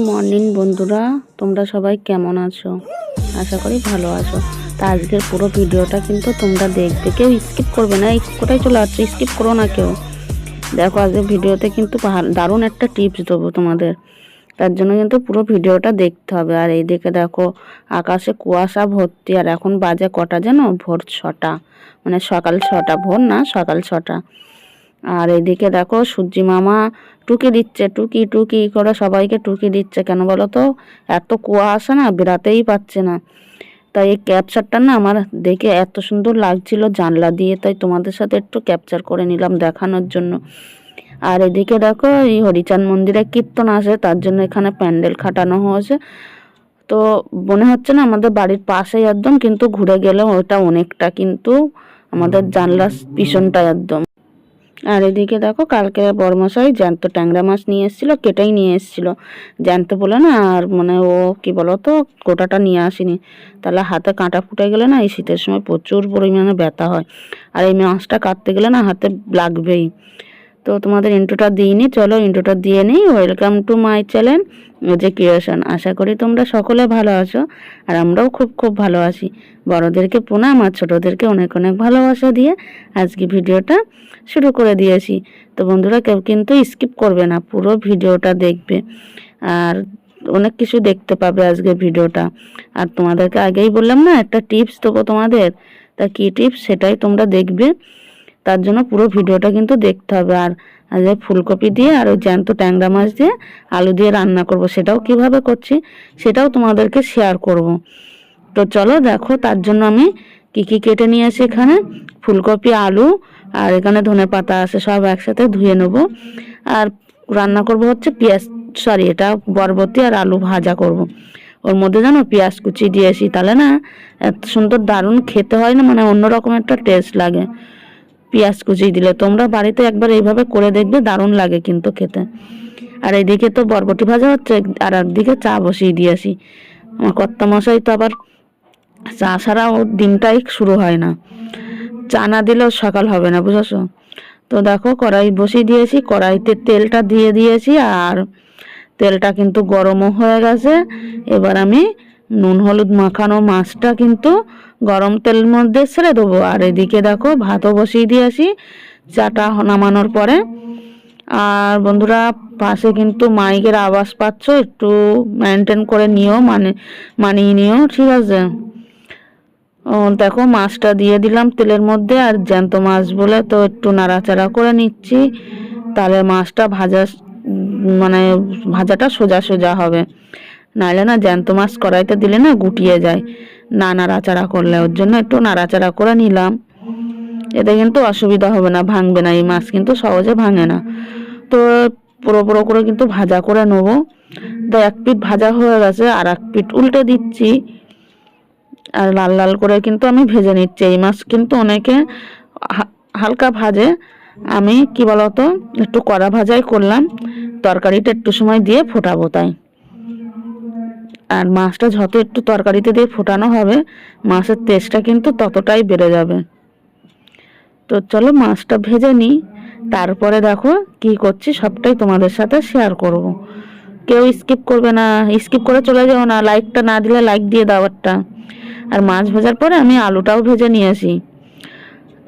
Morning বন্ধুরা। তোমরা সবাই কেমন আছো? আশা করি ভালো আছো। তা আজকের পুরো ভিডিওটা কিন্তু তোমরা দেখবে। কেউ স্কিপ করবে না। এই কোথায় চলে আসছে? স্কিপ করো না কেউ। দেখো, আজকের ভিডিওতে কিন্তু দারুণ একটা টিপস দেবো তোমাদের। তার জন্য কিন্তু পুরো ভিডিওটা দেখতে হবে। আর এইদিকে দেখো, আকাশে কুয়াশা ভর্তি। আর এখন বাজে কটা যেন? ভোর ছটা। মানে সকাল ছটা। ভোর না, সকাল ছটা। আর এদিকে দেখো সূর্যি মামা টুকি দিচ্ছে টুকি টুকি করে সবাইকে টুকি দিচ্ছে। কেন বলো তো? এত কুয়া কুয়াশা না বেরাতেই পাচ্ছে না। তাই এই ক্যাপচারটা না আমার দেখে এত সুন্দর লাগছিল জানলা দিয়ে। তাই তোমাদের সাথে একটু ক্যাপচার করে নিলাম দেখানোর জন্য। আর এদিকে দেখো এই হরিচাঁদ মন্দিরে কীর্তন আসে তার জন্য এখানে প্যান্ডেল খাটানো হয়েছে। তো মনে হচ্ছে না আমাদের বাড়ির পাশেই একদম কিন্তু ঘুরে গেলে ওটা অনেকটা কিন্তু আমাদের জানলার পিছনটা একদম। আর এদিকে দেখো, কালকে বড়মশাই জ্যান্ত ট্যাংরা মাছ নিয়ে এসেছিল, কেটেই নিয়ে এসেছিল। জ্যান্ত বলে না, আর মানে ও কি বলো তো গোটাটা নিয়ে আসেনি। তাহলে হাতে কাঁটা ফুটে গেলে না, এই শীতের সময় প্রচুর পরিমাণে ব্যথা হয়। আর এই মাছটা কাটতে গেলে না, হাতে লাগবেই। তো তোমাদের ইন্ট্রোটা দিইনি চলো ইন্ট্রোটা দিয়ে নিই ওয়েলকাম টু মাই চ্যানেল যে ক্রিয়েশন আশা করি তোমরা সকলে ভালো আছো, আর আমরাও খুব খুব ভালো আছি। বড়োদেরকে প্রণাম, আর ছোটোদেরকে অনেক অনেক ভালোবাসা দিয়ে আজকে ভিডিওটা শুরু করে দিয়েছি। তো বন্ধুরা, কেউ কিন্তু স্কিপ করবে না, পুরো ভিডিওটা দেখবে। আর অনেক কিছু দেখতে পাবে আজকে ভিডিওটা। আর তোমাদেরকে আগেই বললাম না, একটা টিপস দেবো তোমাদের। তা কী টিপস সেটাই তোমরা দেখবে। তার জন্য পুরো ভিডিওটা কিন্তু দেখতে হবে। আর এই ফুলকপি দিয়ে আর ওই জ্যান্ত ট্যাংরা মাছ দিয়ে আলু দিয়ে রান্না করব, সেটাও কীভাবে করছি সেটাও তোমাদেরকে শেয়ার করব। তো চলো দেখো, তার জন্য আমি কি কি কেটে নিয়েছি এখানে? ফুলকপি, আলু আর এখানে ধনে পাতা আছে, সব একসাথে ধুয়ে নেব। আর রান্না করব হচ্ছে পেঁয়াজ সরি এটা বরবটি আর আলু ভাজা করব। ওর মধ্যে জানো পেঁয়াজ কুচি দিয়েছি, তাহলে না এত সুন্দর দারুণ খেতে হয় না মানে অন্যরকম একটা টেস্ট লাগে। পেঁয়াজ কুচি দিলে। তোমরা বাড়িতে একবার এইভাবে করে দেখবে, দারুণ লাগে কিন্তু খেতে। আর এইদিকে তো বরবটি ভাজা হচ্ছে, আর একদিকে চা বসিয়ে দিয়েছি আমার কর্তা মশাই তো আবার চা ছাড়া ওর দিনটাই শুরু হয় না। চা না দিলেও সকাল হবে না, বুঝেছ? তো দেখো, কড়াই বসিয়ে দিয়েছি, কড়াইতে তেলটা দিয়ে দিয়েছি, আর তেলটা কিন্তু গরমও হয়ে গেছে। এবার আমি নুন, হলুদ মাখানো মাছটা কিন্তু গরম তেলের মধ্যে ছেড়ে দেবো। আর এদিকে দেখো, ভাতও বসিয়ে দিয়েছি চাটা নামানোর পরে। আর বন্ধুরা, পাশে কিন্তু মাইকের আওয়াজ পাচ্ছ, একটু মেনটেন করে নিও মানে মানিয়ে নিও, ঠিক আছে? দেখো, মাছটা দিয়ে দিলাম তেলের মধ্যে, আর জ্যান্ত মাছ বলে তো একটু নাড়াচাড়া করে নিচ্ছি। তাহলে মাছটা ভাজা মানে ভাজাটা সোজা সোজা হবে। নাহলে না, জ্যান্ত মাছ কড়াইতে দিলে না, গুটিয়ে যায়। না নাড়াচাড়া করলে ওর জন্য একটু নাড়াচাড়া করে নিলাম। এতে কিন্তু অসুবিধা হবে না, ভাঙবে না, এই মাছ কিন্তু সহজে ভাঙে না। তো পুরো পুরো করে কিন্তু ভাজা করে নেব। তো এক পিঠ ভাজা হয়ে গেছে, আর এক পিঠ উল্টে দিচ্ছি। আর লাল লাল করে কিন্তু আমি ভেজে নিচ্ছি। এই মাছ কিন্তু অনেকে হালকা ভাজে। আমি কি বলতো, একটু কড়া ভাজাই করলাম। তরকারিটা একটু সময় দিয়ে ফোটাবো তাই। আর মাছটা যত একটু তরকারিতে দিয়ে ফোটানো হবে, মাছের টেস্টটা কিন্তু ততটাই বেড়ে যাবে। তো চলো মাছটা ভেজে নিই, তারপরে দেখো কি করছি, সবটাই তোমাদের সাথে শেয়ার করব। কেউ স্কিপ করবে না স্কিপ করে চলে যাও না লাইকটা না দিলে লাইক দিয়ে দাও একটা। আর মাছ ভাজার পরে আমি আলুটাও ভেজে নিয়েছি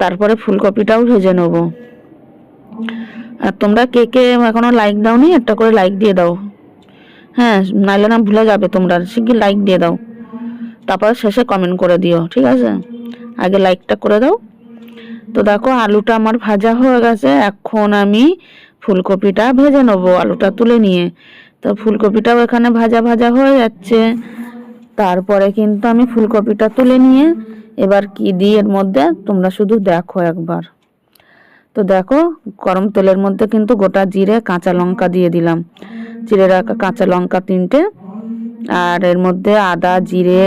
তারপরে ফুলকপিটাও ভেজে নেব। আর তোমরা কে কে এখনও লাইক দাওনি, একটা করে লাইক দিয়ে দাও। হ্যাঁ নাইলে না ভুলে যাবে তোমরা। শিগগির লাইক দিয়ে দাও। তারপর শেষে কমেন্ট করে দিও, ঠিক আছে? আগে লাইকটা করে দাও। তো দেখো, আলুটা আমার ভাজা হয়ে গেছে। এখন আমি ফুলকপিটা ভেজে নেব, আলুটা তুলে নিয়ে। তো ফুলকপিটাও এখানে ভাজা ভাজা হয়ে যাচ্ছে। তারপরে কিন্তু আমি ফুলকপিটা তুলে নিয়ে, এবার কি দিই এর মধ্যে? তোমরা শুধু দেখো একবার। তো দেখো, গরম তেলের মধ্যে কিন্তু গোটা জিরে, কাঁচা লঙ্কা দিয়ে দিলাম। জিরে রাখা কাঁচা লঙ্কা তিনটে। আর এর মধ্যে আদা, জিরে,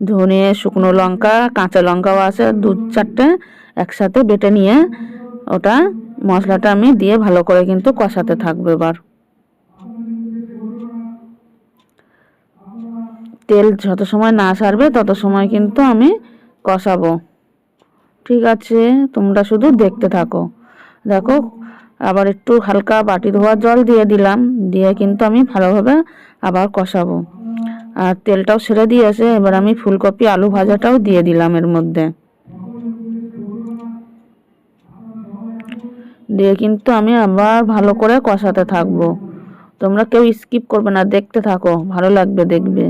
ধনে, শুকনো লঙ্কা, কাঁচা লঙ্কাও আছে দু চারটে একসাথে বেটে নিয়ে ওটা মশলাটা আমি দিয়ে ভালো করে কিন্তু কষাতে থাকব এবার। তেল যত সময় না সারবে তত সময় কিন্তু আমি কষাবো। ঠিক আছে, তোমরা শুধু দেখতে থাকো। দেখো আবার একটু হালকা বাটি ধোয়ার জল দিয়ে দিলাম, দিয়ে কিন্তু আমি ভালোভাবে আবার কষাবো। আর তেলটাও ছেড়ে দিয়েছে এবার আমি ফুলকপি আলু ভাজাটাও দিয়ে দিলাম এর মধ্যে। দিয়ে কিন্তু আমি আবার ভালো করে কষাতে থাকব। তোমরা কেউ স্কিপ করবে না, দেখতে থাকো, ভালো লাগবে দেখবে।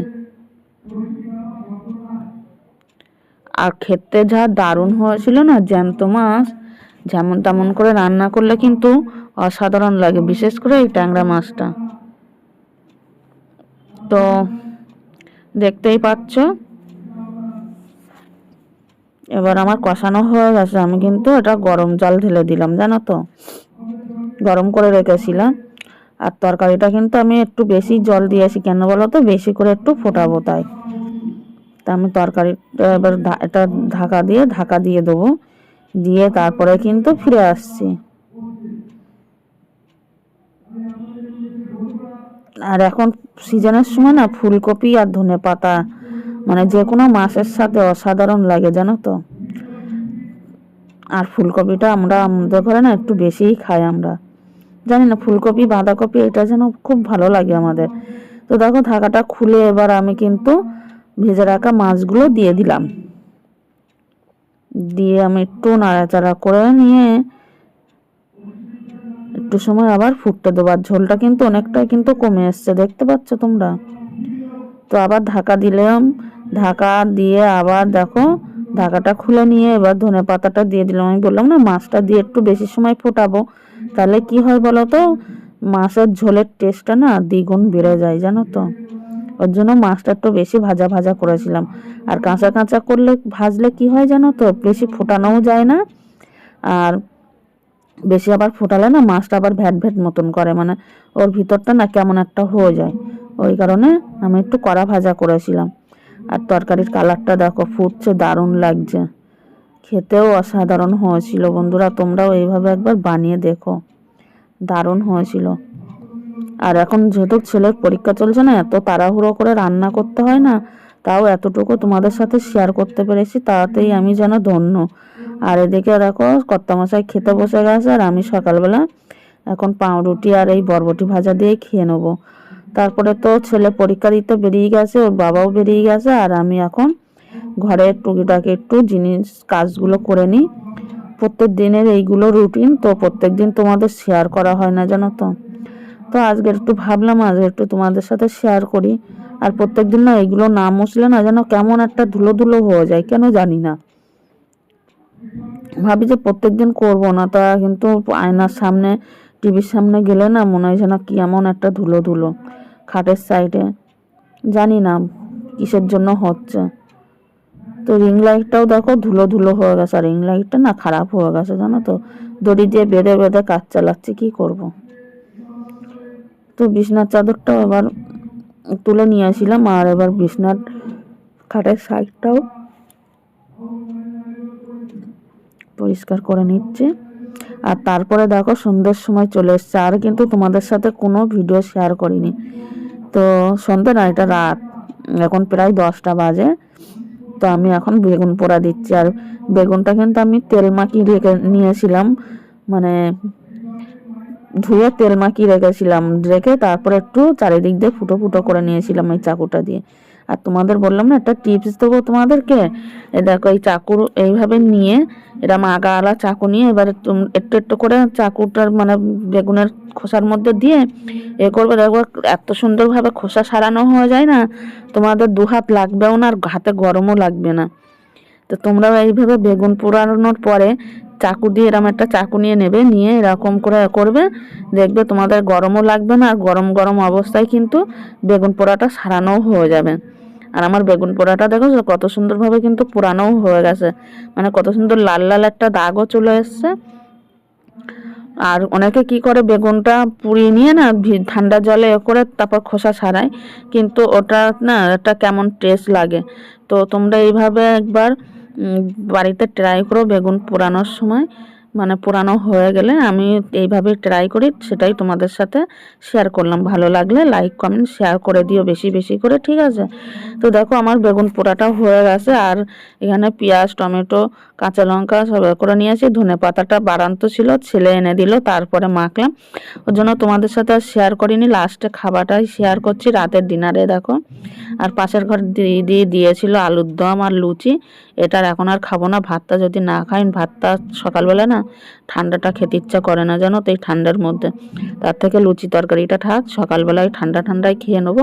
আর খেতে যা দারুণ হয়েছিল না, জ্যান্ত মাছ। যেমন তেমন করে রান্না করলে কিন্তু অসাধারণ লাগে, বিশেষ করে এই ট্যাংরা মাছটা। তো দেখতেই পাচ্ছ। এবার আমার কষানো হয়ে গেছে, আমি কিন্তু এটা গরম জল ঢেলে দিলাম, জানো তো? গরম করে রেখেছিলাম। আর তরকারিটা কিন্তু আমি একটু বেশি জল দিয়েছি, কেন বলো তো? বেশি করে একটু ফোটাবো তাই। তা আমি তরকারিটা এবার এটা ঢাকা দিয়ে ঢাকা দিয়ে দেবো। দিয়ে তারপরে কিন্তু ফিরে আসছি। আর এখন সিজনের সময় না ফুলকপি আর ধনে পাতা মানে যে কোনো মাছের সাথে অসাধারণ লাগে, জানো তো? আর ফুলকপিটা আমরা আমাদের ঘরে না একটু বেশিই খাই আমরা। জানি না, ফুলকপি, বাঁধাকপি এটা যেন খুব ভালো লাগে আমাদের। তো দেখো, ঢাকাটা খুলে এবার আমি কিন্তু ভেজে রাখা মাছগুলো দিয়ে দিলাম। দিয়ে আমি একটু নাড়াচাড়া করে নিয়ে একটু সময় আবার ফুটতে দেবো। আর ঝোলটা কিন্তু অনেকটাই কিন্তু কমে এসছে, দেখতে পাচ্ছ তোমরা? তো আবার ঢাকা দিলাম। ঢাকা দিয়ে আবার দেখো, ঢাকাটা খুলে নিয়ে এবার ধনে পাতাটা দিয়ে দিলাম। আমি বললাম না, মাছটা দিয়ে একটু বেশি সময় ফোটাবো। তাহলে কি হয় বলো তো? মাছের ঝোলের টেস্টটা না দ্বিগুণ বেড়ে যায়, জানো তো? ওর জন্য মাছটা একটু বেশি ভাজা ভাজা করেছিলাম। আর কাঁচা কাঁচা করলে ভাজলে কি হয় জানো তো? বেশি ফোটানোও যায় না। আর বেশি আবার ফোটালে না মাছটা আবার ভ্যাট ভ্যাট মতন করে। মানে ওর ভিতরটা না কেমন একটা হয়ে যায়। ওই কারণে আমি একটু কড়া ভাজা করেছিলাম। আর তরকারির কালারটা দেখো, ফুটছে, দারুণ লাগছে। খেতেও অসাধারণ হয়েছিল বন্ধুরা। তোমরাও এইভাবে একবার বানিয়ে দেখো। দারুণ হয়েছিল। আর এখন যেহেতু ছেলের পরীক্ষা চলছে না, এত তাড়াহুড়ো করে রান্না করতে হয় না, তাও এতটুকু তোমাদের সাথে শেয়ার করতে পেরেছি, তাতেই আমি যেন ধন্য। আর এদিকে দেখো, কর্তামশাই খেতে বসে গেছে, আর আমি সকালবেলা এখন পাউরুটি আর এই বরবটি ভাজা দিয়ে খেয়ে নেব। তারপরে তো ছেলে পরীক্ষা দিতে বেরিয়ে গেছে, ওর বাবাও বেরিয়ে গেছে, আর আমি এখন ঘরের টুকিটাকি একটু জিনিস, কাজগুলো করে নিই। প্রত্যেক দিনের এইগুলো রুটিন তো প্রত্যেক দিন তোমাদের শেয়ার করা হয় না, জানো তো? তো আজকে একটু ভাবলাম, আজকে একটু তোমাদের সাথে শেয়ার করি। আর প্রত্যেক দিন না এইগুলো না মুছলে না যেন কেমন একটা ধুলো ধুলো হয়ে যায়, কেন জানি না। ভাবি যে প্রত্যেক দিন করব না, তা কিন্তু আয়নার সামনে টিভির সামনে গেলে না মনে হয় যেন কি এমন একটা ধুলো ধুলো খাটের সাইডে জানি না কিসের জন্য হচ্ছে। তো রিং লাইটটাও দেখো ধুলো ধুলো হয়ে গেছে, আর রিং লাইটটা না খারাপ হয়ে গেছে, জানো তো। দড়ি দিয়ে বেঁধে বেঁধে কাজ চালাচ্ছি, কি করব। তো বিছনার চাদরটাও এবার তুলে নিয়ে আসিলাম, আর এবার বিছনার খাটের সাইডটাও পরিষ্কার করে নিচ্ছে। আর তারপরে দেখো সন্ধ্যের সময় চলে এসছে, আর কিন্তু তোমাদের সাথে কোনো ভিডিও শেয়ার করিনি। তো সন্ধ্যে না এটা রাত, এখন প্রায় দশটা বাজে। তো আমি এখন বেগুন পোড়া দিচ্ছি, আর বেগুনটা কিন্তু আমি তেল মাখিয়ে রেখে নিয়েছিলাম মানে ধুয়ে তেল মাখিয়ে রেখেছিলাম, রেখে তারপরে একটু চারিদিক দিয়ে ফুটো ফুটো করে নিয়েছিলাম এই চাকুটা দিয়ে। আর তোমাদের বললাম না, একটা টিপস দেবো তোমাদেরকে? এ দেখো, এই চাকুর এইভাবে নিয়ে এটা মাগাওয়ালা চাকু নিয়ে এবার একটু একটু করে চাকুটার মানে বেগুনের খোসার মধ্যে দিয়ে এ করবে। দেখো, এত সুন্দরভাবে খোসা সারানো হয়ে যায় না, তোমাদের দু হাত লাগবেও না আর হাতে গরমও লাগবে না। তো তোমরাও এইভাবে বেগুন পোড়ানোর পরে চাকু দিয়ে এরকম একটা চাকু নিয়ে নেবে, নিয়ে এরকম করে করবে। দেখবে তোমাদের গরমও লাগবে না আর গরম গরম অবস্থায় কিন্তু বেগুন পোড়াটা সারানোও হয়ে যাবে। আর আমার বেগুন পোড়াটা দেখো কত সুন্দরভাবে কিন্তু পোড়ানোও হয়ে গেছে। মানে কত সুন্দর লাল লাল একটা দাগও চলে এসছে। আর অনেকে কি করে বেগুনটা পুড়িয়ে নিয়ে না ঠান্ডা জলে এ করে তারপর খোসা ছাড়ায়, কিন্তু ওটা না একটা কেমন টেস্ট লাগে। তো তোমরা এইভাবে একবার বাড়িতে ট্রাই করো বেগুন পোড়ানোর সময়। মানে পুরানো হয়ে গেলে আমি এইভাবে ট্রাই করি, সেটাই তোমাদের সাথে শেয়ার করলাম। ভালো লাগলে লাইক কমেন্ট শেয়ার করে দিও বেশি বেশি করে, ঠিক আছে? তো দেখো আমার বেগুন পোড়াটা হয়ে গেছে, আর এখানে পেঁয়াজ, টমেটো, কাঁচা লঙ্কা সব করে নিয়েছি। ধনে পাতাটা বাড়ান্ত ছিল, ছেলে এনে দিল, তারপরে মাখলাম। ওর জন্য তোমাদের সাথে আর শেয়ার করিনি লাস্টে খাবারটাই শেয়ার করছি, রাতের ডিনারে দেখো। আর পাশের ঘর দিদি দিয়েছিল আলুর দম আর লুচি। এটার এখন আর খাব না। ভাতটা যদি না খাই, ভাতটা সকালবেলা না ঠান্ডাটা খেতে ইচ্ছা করে না জানো তো এই ঠান্ডার মধ্যে। তার থেকে লুচি তরকারিটা থাক, সকালবেলায় ঠান্ডা ঠান্ডায় খেয়ে নেব।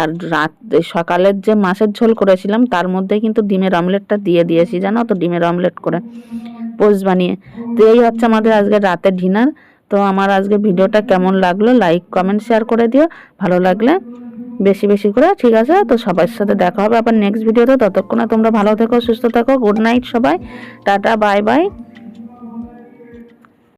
আর রাত সকালের যে মাছের ঝোল করেছিলাম, তার মধ্যে কিন্তু ডিমের অমলেটটা দিয়ে দিয়েছি জানো তো, ডিমের অমলেট করে। পোস্ট বানিয়ে। তো এই হচ্ছে আমাদের আজকে রাতের ডিনার। তো আমার আজকে ভিডিওটা কেমন লাগল, লাইক, কমেন্ট, শেয়ার করে দিও। ভালো লাগলে বেশি বেশি করে, ঠিক আছে? তো সবার সাথে দেখা হবে আবার নেক্সট ভিডিওতে ততক্ষণে তোমরা ভালো থেকো, সুস্থ থাকো। গুড নাইট সবাই। Tata bye bye